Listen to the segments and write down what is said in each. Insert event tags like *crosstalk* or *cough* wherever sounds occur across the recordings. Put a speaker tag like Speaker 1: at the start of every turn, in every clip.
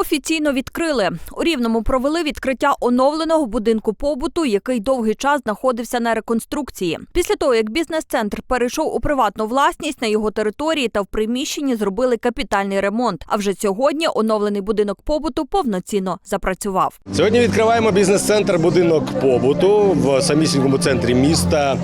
Speaker 1: Офіційно відкрили. У Рівному провели відкриття оновленого будинку побуту, який довгий час знаходився на реконструкції. Після того, як бізнес-центр перейшов у приватну власність на його території та в приміщенні зробили капітальний ремонт. А вже сьогодні оновлений будинок побуту повноцінно запрацював.
Speaker 2: Сьогодні відкриваємо бізнес-центр будинок побуту в самісінькому центрі міста,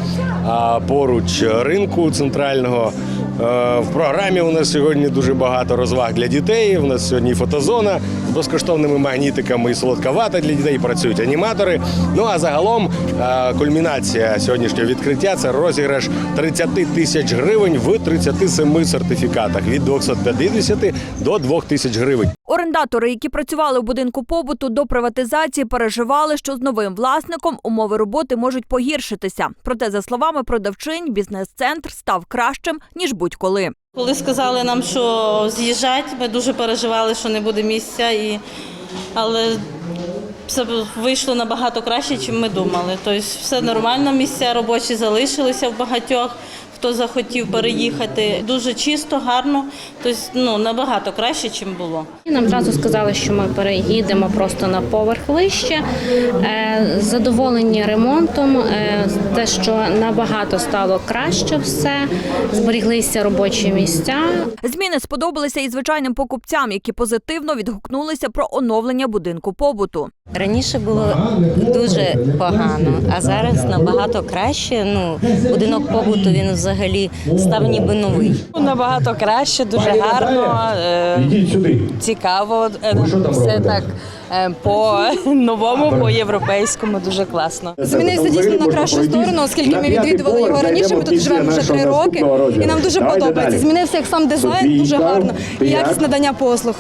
Speaker 2: поруч ринку центрального. Е, В програмі у нас сьогодні дуже багато розваг для дітей. У нас сьогодні фотозона з безкоштовними магнітиками і солодка вата для дітей. Працюють аніматори. Ну а загалом е, кульмінація сьогоднішнього відкриття це розіграш 30 тисяч гривень в 37 сертифікатах від 250 до 2000 гривень.
Speaker 1: Орендатори, які працювали у будинку побуту до приватизації, переживали, що з новим власником умови роботи можуть погіршитися. Проте, за словами продавчинь, бізнес-центр став кращим ніж будь-коли.
Speaker 3: Коли сказали нам, що з'їжджать, ми дуже переживали, що не буде місця, і... але все вийшло набагато краще, ніж ми думали. Тобто все нормально, місця робочі залишилися в багатьох, хто захотів переїхати. Дуже чисто, гарно, тобто ну, набагато краще, ніж було.
Speaker 4: Нам зразу сказали, що ми переїдемо просто на поверх вище. Е, Задоволені ремонтом, е, те, що набагато стало краще все, зберіглися робочі місця.
Speaker 1: Зміни сподобалися і звичайним покупцям, які позитивно відгукнулися про оновлення будинку побуту.
Speaker 5: Раніше було дуже погано, а зараз набагато краще. Ну, будинок побуту він взагалі став ніби новий.
Speaker 6: Набагато краще, дуже гарно, е,
Speaker 7: сюди.
Speaker 6: цікаво. е,
Speaker 7: що там
Speaker 6: Все
Speaker 7: робите?
Speaker 6: так е, по *laughs* новому, по європейському, дуже класно.
Speaker 8: Змінився дійсно на кращу сторону, оскільки ми відвідували його раніше. Ми тут живемо вже три роки, і нам дуже подобається. Змінився як сам дизайн, дуже гарно і якість надання послуг.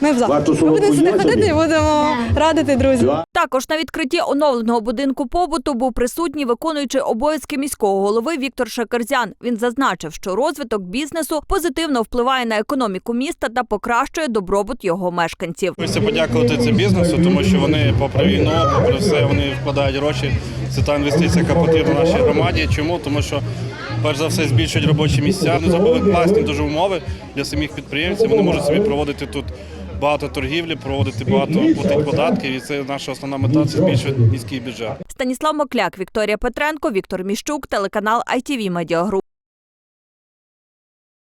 Speaker 8: Ми в. Ми будемо сюди ходити і будемо радити друзів.
Speaker 1: Також на відкритті оновленого будинку побуту був присутній виконуючий обов'язки міського голови Віктор Шакерзян. Він зазначив, що розвиток бізнесу позитивно впливає на економіку міста та покращує добробут його мешканців.
Speaker 9: Хочеться подякувати цим бізнесу, тому що вони, попри війну, попри все, вони вкладають гроші. Це та інвестиція, яка потрібна нашій громаді. Чому? Тому що, перш за все, збільшують робочі місця. Вони зробили класні дуже умови для самих підприємців. Вони можуть собі проводити тут багато торгівлі, проводити багато платити податків. І це наша основна мета це збільшувати міський бюджет.
Speaker 1: Станіслав Мокляк, Вікторія Петренко, Віктор Міщук, телеканал ITV Media Group.